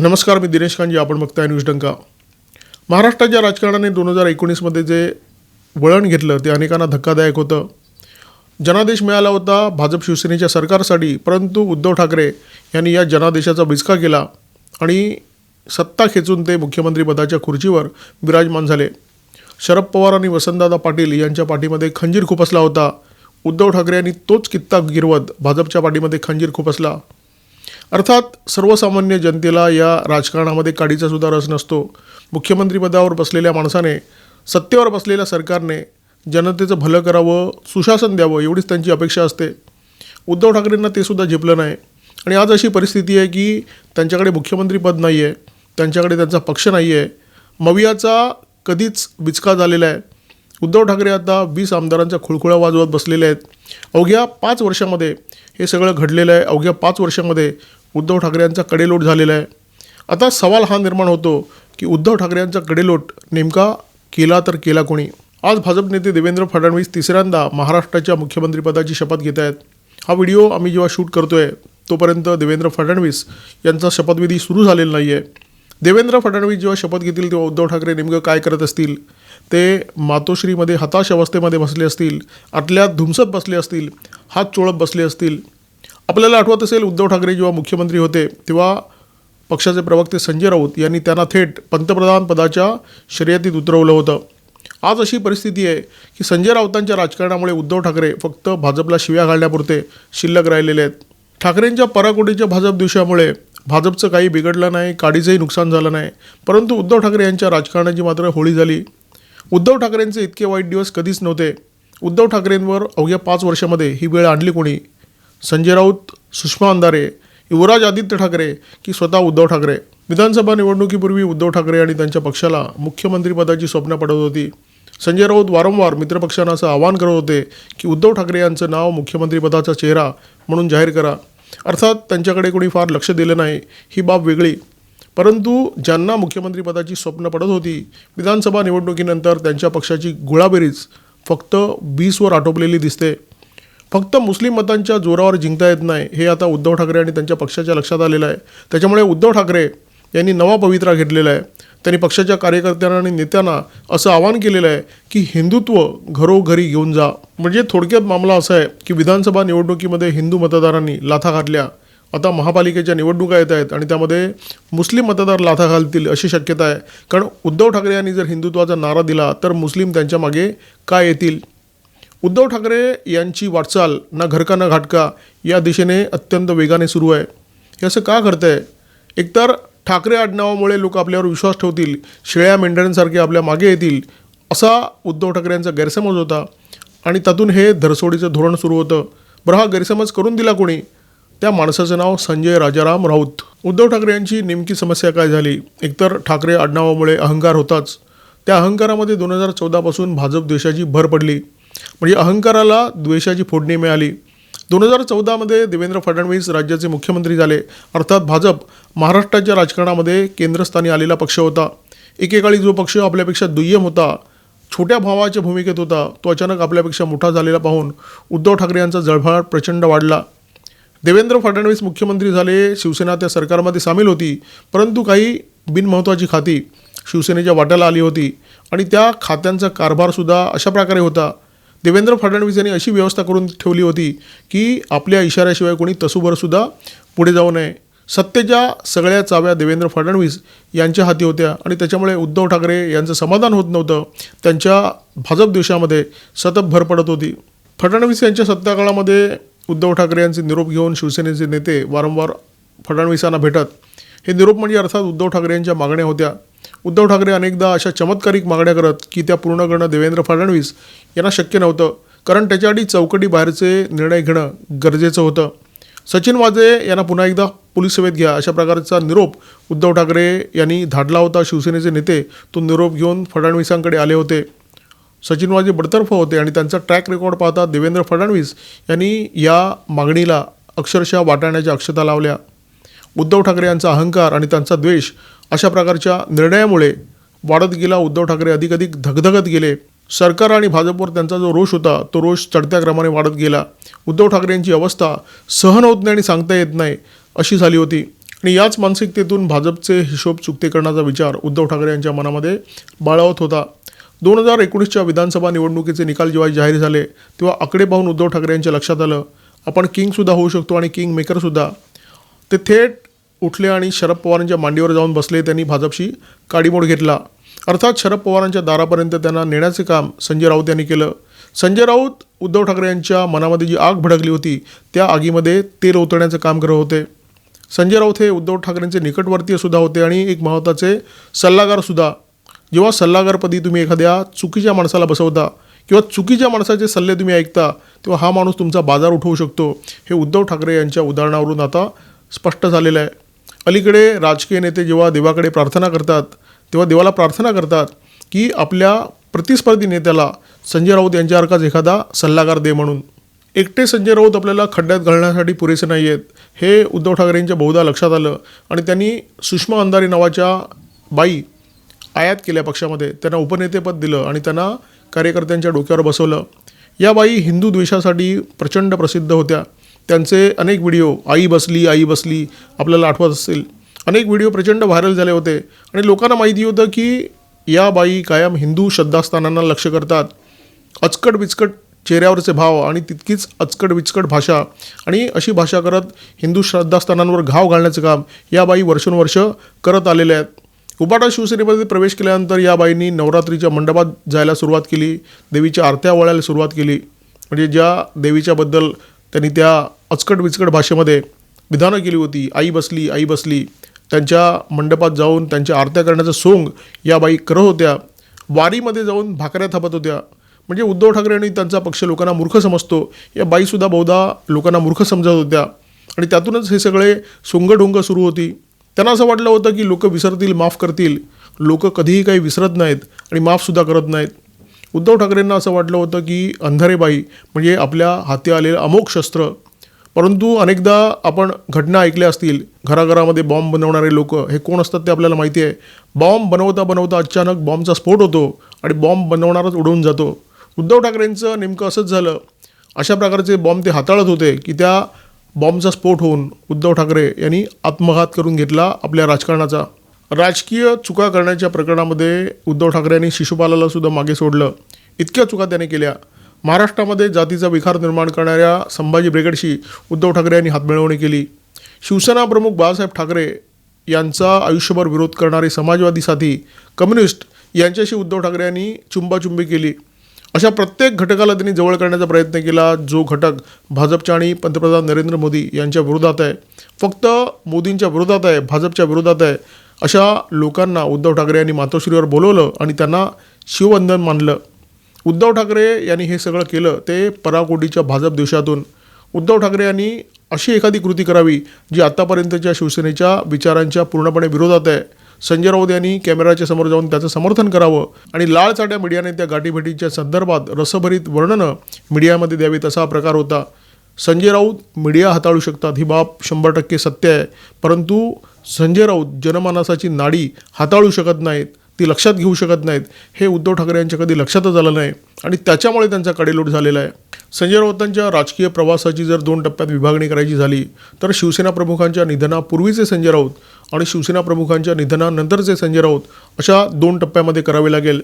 नमस्कार मी दिनेश कांजी आपण बघताय न्यूज डंका. महाराष्ट्राच्या राजकारणाने दोन हजार एकोणीसमध्ये जे वळण घेतलं ते अनेकांना धक्कादायक होतं. जनादेश मिळाला होता भाजप शिवसेनेच्या सरकारसाठी परंतु उद्धव ठाकरे यांनी या जनादेशाचा बिचका केला आणि सत्ता खेचून ते मुख्यमंत्रीपदाच्या खुर्चीवर विराजमान झाले. शरद पवार आणि वसंतदादा पाटील यांच्या पाठीमध्ये खंजीर खुपसला होता. उद्धव ठाकरे यांनी तोच कित्ता गिरवत भाजपच्या पाठीमध्ये खंजीर खुपसला. अर्थात सर्वसामान्य जनतेला या राजकारणामध्ये काडीचा सुद्धा रस नसतो. मुख्यमंत्रीपदावर बसलेल्या माणसाने सत्तेवर बसलेल्या सरकारने जनतेचं भलं करावं सुशासन द्यावं एवढीच त्यांची अपेक्षा असते. उद्धव ठाकरेंना ते सुद्धा झेपलं नाही. आणि आज अशी परिस्थिती आहे की त्यांच्याकडे मुख्यमंत्रीपद नाही आहे त्यांच्याकडे त्यांचा पक्ष नाही आहे मवियाचा कधीच विचका झालेला आहे. उद्धव ठाकरे आता वीस आमदारांचा खुळखुळा वाजवत बसलेले आहेत. अवघ्या पाच वर्षामध्ये हे सगळं घडलेलं आहे. अवघ्या पाच वर्षामध्ये उद्धव ठाकरे यांचा कडेलोट झालेला आहे. आता सवाल हा निर्माण होतो की उद्धव ठाकरे यांचा कडेलोट नेमका केला तर केला कोणी? आज भाजप नेते देवेंद्र फडणवीस तिसऱ्यांदा महाराष्ट्राच्या मुख्यमंत्रीपदाची शपथ घेत आहेत. हा व्हिडिओ आम्ही जेव्हा शूट करतो आहे तोपर्यंत देवेंद्र फडणवीस यांचा शपथविधी सुरू झालेला नाही आहे देवेंद्र फडणवीस जेव्हा शपथ घेतील तेव्हा उद्धव ठाकरे नेमकं काय करत असतील? ते मातोश्रीमध्ये हताश अवस्थेमध्ये बसले असतील आतल्यात धुमसत बसले असतील हात चोळत बसले असतील. आपल्याला आठवत असेल उद्धव ठाकरे जेव्हा मुख्यमंत्री होते तेव्हा पक्षाचे प्रवक्ते संजय राऊत यांनी त्यांना थेट पंतप्रधान पदाच्या शर्यतीत उतरवलं होतं. आज अशी परिस्थिती आहे की संजय राऊतांच्या राजकारणामुळे उद्धव ठाकरे फक्त भाजपला शिव्या घालण्यापुरते शिल्लक राहिलेले आहेत. ठाकरेंच्या पराकोटीच्या भाजप दिवसामुळे भाजपचं काही बिघडलं नाही काडीचंही नुकसान झालं नाही. परंतु उद्धव ठाकरे यांच्या राजकारणाची मात्र होळी झाली. उद्धव ठाकरेंचे इतके वाईट दिवस कधीच नव्हते. उद्धव ठाकरेंवर अवघ्या पाच वर्षामध्ये ही वेळ आणली कोणी? संजय राऊत सुषमा अंधारे युवराज आदित्य ठाकरे की स्वतः उद्धव ठाकरे. विधानसभा निवडणुकीपूर्वी उद्धव ठाकरे आणि त्यांच्या पक्षाला मुख्यमंत्रीपदाची स्वप्न पडत होती. संजय राऊत वारंवार मित्रपक्षांना असं आवाहन करत होते की उद्धव ठाकरे यांचं नाव मुख्यमंत्रीपदाचा चेहरा म्हणून जाहीर करा. अर्थात त्यांच्याकडे कोणी फार लक्ष दिलं नाही ही बाब वेगळी. परंतु ज्यांना मुख्यमंत्रीपदाची स्वप्न पडत होती विधानसभा निवडणुकीनंतर त्यांच्या पक्षाची गुळाबेरीज फक्त वीसवर आटोपलेली दिसते. फक्त मुस्लिम मतांच्या जोरावर जिंकता येत नाही हे आता उद्धव ठाकरे आणि त्यांच्या पक्षाच्या लक्षात आलेलं आहे. त्याच्यामुळे उद्धव ठाकरे यांनी नवा पवित्रा घेतलेला आहे. त्यांनी पक्षाच्या कार्यकर्त्यांना आणि नेत्यांना असं आवाहन केलेलं आहे की हिंदुत्व घरोघरी घेऊन जा. म्हणजे थोडक्यात मामला असा आहे की विधानसभा निवडणुकीमध्ये हिंदू मतदारांनी लाथा घातल्या. आता महापालिकेच्या निवडणुका येत आहेत आणि त्यामध्ये मुस्लिम मतदार लाथा घालतील अशी शक्यता आहे. कारण उद्धव ठाकरे यांनी जर हिंदुत्वाचा नारा दिला तर मुस्लिम त्यांच्या मागे काय येतील? उद्धव ठाकरे यांची वाटचाल ना घरका ना घाटका या दिशेने अत्यंत वेगाने सुरू आहे. हे असं का घडतं आहे एकतर ठाकरे आडनावामुळे लोक आपल्यावर विश्वास ठेवतील शेळ्या मेंढ्यांसारखे आपल्या मागे येतील असा उद्धव ठाकरे यांचा गैरसमज होता आणि त्यातून हे धरसोडीचं धोरण सुरू होतं. बरं हा गैरसमज करून दिला कोणी? त्या माणसाचं नाव संजय राजाराम राऊत. उद्धव ठाकरे यांची नेमकी समस्या काय झाली? एकतर ठाकरे आडनावामुळे अहंकार होताच. त्या अहंकारामध्ये दोन हजार चौदापासून भाजप देशाची भर पडली. म्हणजे अहंकाराला द्वेषाची फोडणी मिळाली. दोन हजार चौदामध्ये देवेंद्र फडणवीस राज्याचे मुख्यमंत्री झाले. अर्थात भाजप महाराष्ट्राच्या राजकारणामध्ये केंद्रस्थानी आलेला पक्ष होता. एकेकाळी जो पक्ष आपल्यापेक्षा दुय्यम होता छोट्या भावाच्या भूमिकेत होता तो अचानक आपल्यापेक्षा मोठा झालेला पाहून उद्धव ठाकरे यांचा जळफाट प्रचंड वाढला. देवेंद्र फडणवीस मुख्यमंत्री झाले शिवसेना त्या सरकारमध्ये सामील होती परंतु काही बिनमहत्त्वाची खाती शिवसेनेच्या वाट्याला आली होती आणि त्या खात्यांचा कारभारसुद्धा अशा प्रकारे होता देवेंद्र फडणवीस यांनी अशी व्यवस्था करून ठेवली होती की आपल्या इशाऱ्याशिवाय कोणी तसूभरसुद्धा पुढे जाऊ नये. सत्तेच्या सगळ्या चाव्या देवेंद्र फडणवीस यांच्या हाती होत्या आणि त्याच्यामुळे उद्धव ठाकरे यांचं समाधान होत नव्हतं. त्यांच्या भाजप देशामध्ये सतत भर पडत होती. फडणवीस यांच्या सत्ताकाळामध्ये उद्धव ठाकरे यांचे निरोप घेऊन शिवसेनेचे नेते वारंवार फडणवीसांना भेटत. हे निरोप म्हणजे अर्थात उद्धव ठाकरे यांच्या मागण्या होत्या. उद्धव ठाकरे अनेकदा अशा चमत्कारिक मागण्या करत की त्या पूर्ण करणं देवेंद्र फडणवीस यांना शक्य नव्हतं. कारण त्याच्याआधी चौकटी बाहेरचे निर्णय घेणं गरजेचं होतं. सचिन वाजे यांना पुन्हा एकदा पोलीस सेवेत घ्या अशा प्रकारचा निरोप उद्धव ठाकरे यांनी धाडला होता. शिवसेनेचे नेते तो निरोप घेऊन फडणवीसांकडे आले होते. सचिन वाजे बडतर्फ होते आणि त्यांचा ट्रॅक रेकॉर्ड पाहता देवेंद्र फडणवीस यांनी या मागणीला अक्षरशः वाटाण्याच्या अक्षता लावल्या. उद्धव ठाकरे यांचा अहंकार आणि त्यांचा द्वेष अशा प्रकारच्या निर्णयामुळे वाढत गेला उद्धव ठाकरे अधिक अधिक धगधगत गेले. सरकार आणि भाजपवर त्यांचा जो रोष होता तो रोष चढत्या क्रमाने वाढत गेला. उद्धव ठाकरे यांची अवस्था सहन होत नाही आणि सांगता येत नाही अशी झाली होती. आणि याच मानसिकतेतून भाजपचे हिशोब चुकते करण्याचा विचार उद्धव ठाकरे यांच्या मनामध्ये बाळावत होता. दोन हजार एकोणीसच्या विधानसभा निवडणुकीचे निकाल जेव्हा जाहीर झाले तेव्हा आकडे पाहून उद्धव ठाकरे यांच्या लक्षात आलं आपण किंगसुद्धा होऊ शकतो आणि किंग मेकरसुद्धा ते थेट उठले आणि शरद पवारांच्या मांडीवर जाऊन बसले त्यांनी भाजपशी काडीमोड घेतला. अर्थात शरद पवारांच्या दारापर्यंत त्यांना नेण्याचे काम संजय राऊत यांनी केलं. संजय राऊत उद्धव ठाकरे यांच्या मनामध्ये जी आग भडकली होती त्या आगीमध्ये तेल ओतण्याचं काम करत होते. संजय राऊत हे उद्धव ठाकरेंचे निकटवर्तीय सुद्धा होते आणि एक महत्त्वाचे सल्लागारसुद्धा जेव्हा सल्लागारपदी तुम्ही एखाद्या चुकीच्या माणसाला बसवता किंवा चुकीच्या माणसाचे सल्ले तुम्ही ऐकता तेव्हा हा माणूस तुमचा बाजार उठवू शकतो. हे उद्धव ठाकरे यांच्या उदाहरणावरून आता स्पष्ट झालेलं आहे. अलीकडे राजकीय नेते जेव्हा देवाकडे प्रार्थना करतात तेव्हा देवाला प्रार्थना करतात की आपल्या प्रतिस्पर्धी नेत्याला संजय राऊत यांच्यासारखाच एखादा सल्लागार दे म्हणून. एकटे संजय राऊत आपल्याला खड्ड्यात घालण्यासाठी पुरेसे नाही आहेत हे उद्धव ठाकरेंच्या बहुधा लक्षात आलं आणि त्यांनी सुषमा अंधारी नावाच्या बाई आयात केल्या पक्षामध्ये. त्यांना उपनेतेपद दिलं आणि त्यांना कार्यकर्त्यांच्या डोक्यावर बसवलं. या बाई हिंदू द्वेषासाठी प्रचंड प्रसिद्ध होत्या. त्यांचे अनेक व्हिडिओ आई बसली आई बसली आपल्याला आठवत असतील अनेक व्हिडिओ प्रचंड व्हायरल झाले होते. आणि लोकांना माहिती होतं की या बाई कायम हिंदू श्रद्धास्थानांना लक्ष करतात. अचकट बिचकट चेहऱ्यावरचे भाव आणि तितकीच अचकट विचकट भाषा आणि अशी भाषा करत हिंदू श्रद्धास्थानांवर घाव घालण्याचं काम या बाई वर्षानुवर्ष करत आलेल्या आहेत. उपाटा शिवसेनेमध्ये प्रवेश केल्यानंतर या बाईंनी नवरात्रीच्या मंडपात जायला सुरुवात केली देवीच्या आरत्या वळायला सुरुवात केली. म्हणजे ज्या देवीच्याबद्दल त्यांनी त्या अचकट विचकट भाषेमध्ये विधानं केली होती. आई बसली आई बसली. त्यांच्या मंडपात जाऊन त्यांच्या आरत्या करण्याचं सोंग या बाई करत होत्या. वारीमध्ये जाऊन भाकऱ्या थापत होत्या. म्हणजे उद्धव ठाकरे आणि त्यांचा पक्ष लोकांना मूर्ख समजतो. या बाईसुद्धा बहुधा लोकांना मूर्ख समजत होत्या. आणि त्यातूनच हे सगळे सोंगढोंग सुरू होती. त्यांना असं वाटलं होतं की लोक विसरतील माफ करतील. लोक कधीही काही विसरत नाहीत आणि माफसुद्धा करत नाहीत. उद्धव ठाकरेंना असं वाटलं होतं की अंधारेबाई म्हणजे आपल्या हाती आलेलं अमोघ शस्त्र परंतु अनेकदा आपण घटना ऐकल्या असतील घराघरामध्ये बॉम्ब बनवणारे लोक हे कोण असतात ते आपल्याला माहिती आहे. बॉम्ब बनवता बनवता अचानक बॉम्बचा स्फोट होतो आणि बॉम्ब बनवणारच उडवून जातो. उद्धव ठाकरेंचं नेमकं असंच झालं. अशा प्रकारचे बॉम्ब ते हाताळत होते की त्या बॉम्बचा स्फोट होऊन उद्धव ठाकरे यांनी आत्मघात करून घेतला आपल्या राजकारणाचा. राजकीय चुका करण्याच्या प्रकरणामध्ये उद्धव ठाकरे यांनी शिशुपालाला सुद्धा मागे सोडलं. इतक्या चुका त्याने केल्या. महाराष्ट्रामध्ये जातीचा विकार निर्माण करणाऱ्या संभाजी ब्रिगेडशी उद्धव ठाकरे यांनी हातमिळवणी केली. शिवसेना प्रमुख बाळासाहेब ठाकरे यांचा आयुष्यभर विरोध करणारे समाजवादी साथी कम्युनिस्ट यांच्याशी उद्धव ठाकरे यांनी चुंबाचुंबी केली. अशा प्रत्येक घटकाला त्यांनी जवळ करण्याचा प्रयत्न केला जो घटक भाजपच्या आणि पंतप्रधान नरेंद्र मोदी यांच्या विरोधात आहे. फक्त मोदींच्या विरोधात आहे भाजपच्या विरोधात आहे. अशा लोकांना उद्धव ठाकरे यांनी मातोश्रीवर बोलवलं आणि त्यांना शिववंदन मानलं. उद्धव ठाकरे यांनी हे सगळं केलं ते पराकोटीच्या भाजप देशातून. उद्धव ठाकरे यांनी अशी एखादी कृती करावी जी आत्तापर्यंतच्या शिवसेनेच्या विचारांच्या पूर्णपणे विरोधात आहे. संजय राऊत यांनी कॅमेराच्या समोर जाऊन त्याचं समर्थन करावं आणि लाळचाट्या मीडियाने त्या गाठीभेटीच्या संदर्भात रसभरीत वर्णनं मीडियामध्ये द्यावीत असा प्रकार होता. संजय राऊत मीडिया हाताळू शकतात ही बाब शंभर टक्के सत्य आहे. परंतु संजय राऊत जनमानसाची नाडी हाताळू शकत नाहीत ती लक्षात घेऊ शकत नाहीत हे उद्धव ठाकरे यांच्या कधी लक्षातच आलं नाही आणि त्याच्यामुळे त्यांचा कडेलोट झालेला आहे. संजय राऊतांच्या राजकीय प्रवासाची जर दोन टप्प्यात विभागणी करायची झाली तर शिवसेना प्रमुखांच्या निधनापूर्वीचे संजय राऊत आणि शिवसेना प्रमुखांच्या निधनानंतरचे संजय राऊत अशा दोन टप्प्यामध्ये करावे लागेल.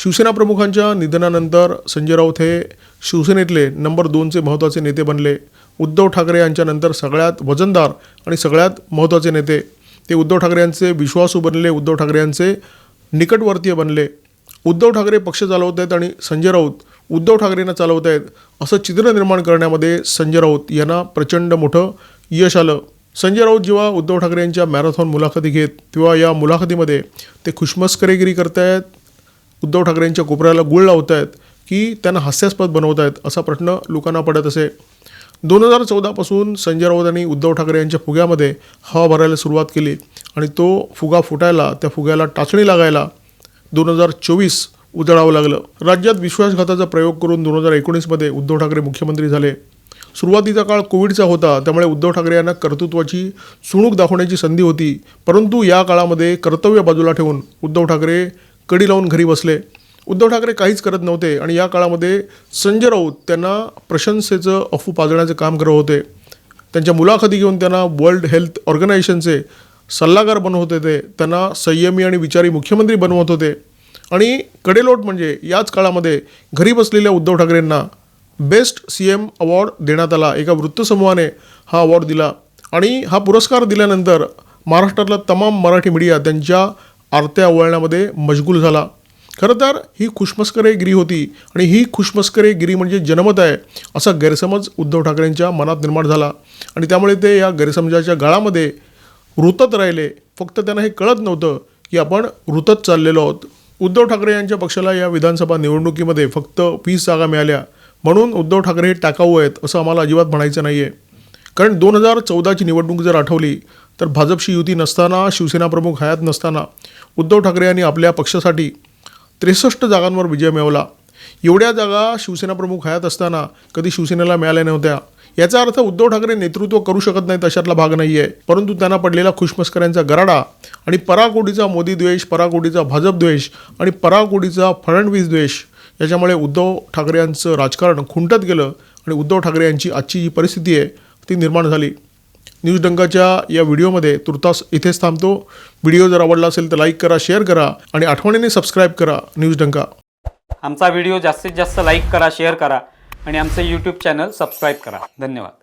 शिवसेना प्रमुखांच्या निधनानंतर संजय राऊत हे शिवसेनेतले नंबर दोनचे महत्त्वाचे नेते बनले. उद्धव ठाकरे यांच्यानंतर सगळ्यात वजनदार आणि सगळ्यात महत्त्वाचे नेते. ते उद्धव ठाकरे यांचे विश्वासू बनले उद्धव ठाकरे यांचे निकटवर्तीय बनले. उद्धव ठाकरे पक्ष चालवत आहेत आणि संजय राऊत उद्धव ठाकरेंना चालवत आहेत असं चित्र निर्माण करण्यामध्ये संजय राऊत यांना प्रचंड मोठं यश आलं. संजय राऊत जेव्हा उद्धव ठाकरे यांच्या मॅरेथॉन मुलाखती घेत तेव्हा या मुलाखतीमध्ये ते खुशमस्करेगिरी करतायत उद्धव ठाकरेंच्या कोपऱ्याला गुळ लावत आहेत की त्यांना हास्यास्पद बनवत आहेत असा प्रश्न लोकांना पडत असे. दोन हजार चौदापासून संजय राऊत यांनी उद्धव ठाकरे यांच्या फुग्यामध्ये हवा भरायला सुरुवात केली आणि तो फुगा फुटायला त्या फुग्याला टाचणी लागायला दोन हजार चोवीस उजळावं लागलं. राज्यात विश्वासघाताचा प्रयोग करून दोन हजार एकोणीसमध्ये उद्धव ठाकरे मुख्यमंत्री झाले. सुरुवातीचा काळ कोविडचा होता त्यामुळे उद्धव ठाकरे यांना कर्तृत्वाची चुणूक दाखवण्याची संधी होती. परंतु या काळामध्ये कर्तव्य बाजूला ठेवून उद्धव ठाकरे कडी लावून घरी बसले. उद्धव ठाकरे काहीच करत नव्हते आणि या काळामध्ये संजय राऊत त्यांना प्रशंसेचं अफू पाजण्याचं काम करत होते. त्यांच्या मुलाखती घेऊन त्यांना वर्ल्ड हेल्थ ऑर्गनायझेशनचे सल्लागार बनवत होते. त्यांना संयमी आणि विचारी मुख्यमंत्री बनवत होते. आणि कडेलोट म्हणजे याच काळामध्ये घरी बसलेल्या उद्धव ठाकरेंना बेस्ट सी एम अवॉर्ड देण्यात आला. एका वृत्तसमूहाने हा अवॉर्ड दिला. आणि हा पुरस्कार दिल्यानंतर महाराष्ट्रातला तमाम मराठी मीडिया त्यांच्या आरत्या वळण्यामध्ये मशगूल झाला. खरं तर ही खुशमस्करेगिरी होती आणि ही खुशमस्करेगिरी म्हणजे जनमत आहे असा गैरसमज उद्धव ठाकरेंच्या मनात निर्माण झाला. आणि त्यामुळे ते या गैरसमजाच्या गाळामध्ये रुतत राहिले. फक्त त्यांना हे कळत नव्हतं की आपण रुतत चाललेलो आहोत. उद्धव ठाकरे यांच्या पक्षाला या विधानसभा निवडणुकीमध्ये फक्त वीस जागा मिळाल्या. म्हणून उद्धव ठाकरे हे टाकाऊ आहेत असं आम्हाला अजिबात म्हणायचं नाही आहे कारण दोन हजार चौदाची निवडणूक जर आठवली तर भाजपशी युती नसताना शिवसेना प्रमुख हयात नसताना उद्धव ठाकरे यांनी आपल्या पक्षासाठी त्रेसष्ट जागांवर विजय मिळवला. एवढ्या जागा शिवसेना प्रमुख हयात असताना कधी शिवसेनेला मिळाल्या नव्हत्या. याचा अर्थ उद्धव ठाकरे नेतृत्व करू शकत नाहीत अशातला भाग नाही आहे परंतु त्यांना पडलेला खुशमस्कऱ्यांचा गराडा आणि पराकोटीचा मोदी द्वेष पराकोटीचा भाजप द्वेष आणि पराकोटीचा फडणवीस द्वेष याच्यामुळे उद्धव ठाकरे यांचं राजकारण खुंटत गेलं आणि उद्धव ठाकरे यांची आजची जी परिस्थिती आहे ती निर्माण झाली. न्यूज डंकाच्या या व्हिडिओमध्ये तुर्तास इथेच थांबतो. व्हिडिओ जर आवडला असेल तर लाईक करा शेअर करा आणि आठवणीने सबस्क्राईब करा न्यूज डंका. आमचा व्हिडिओ जास्तीत जास्त लाईक करा शेअर करा आणि आमचं यूट्यूब चॅनल सबस्क्राईब करा. धन्यवाद.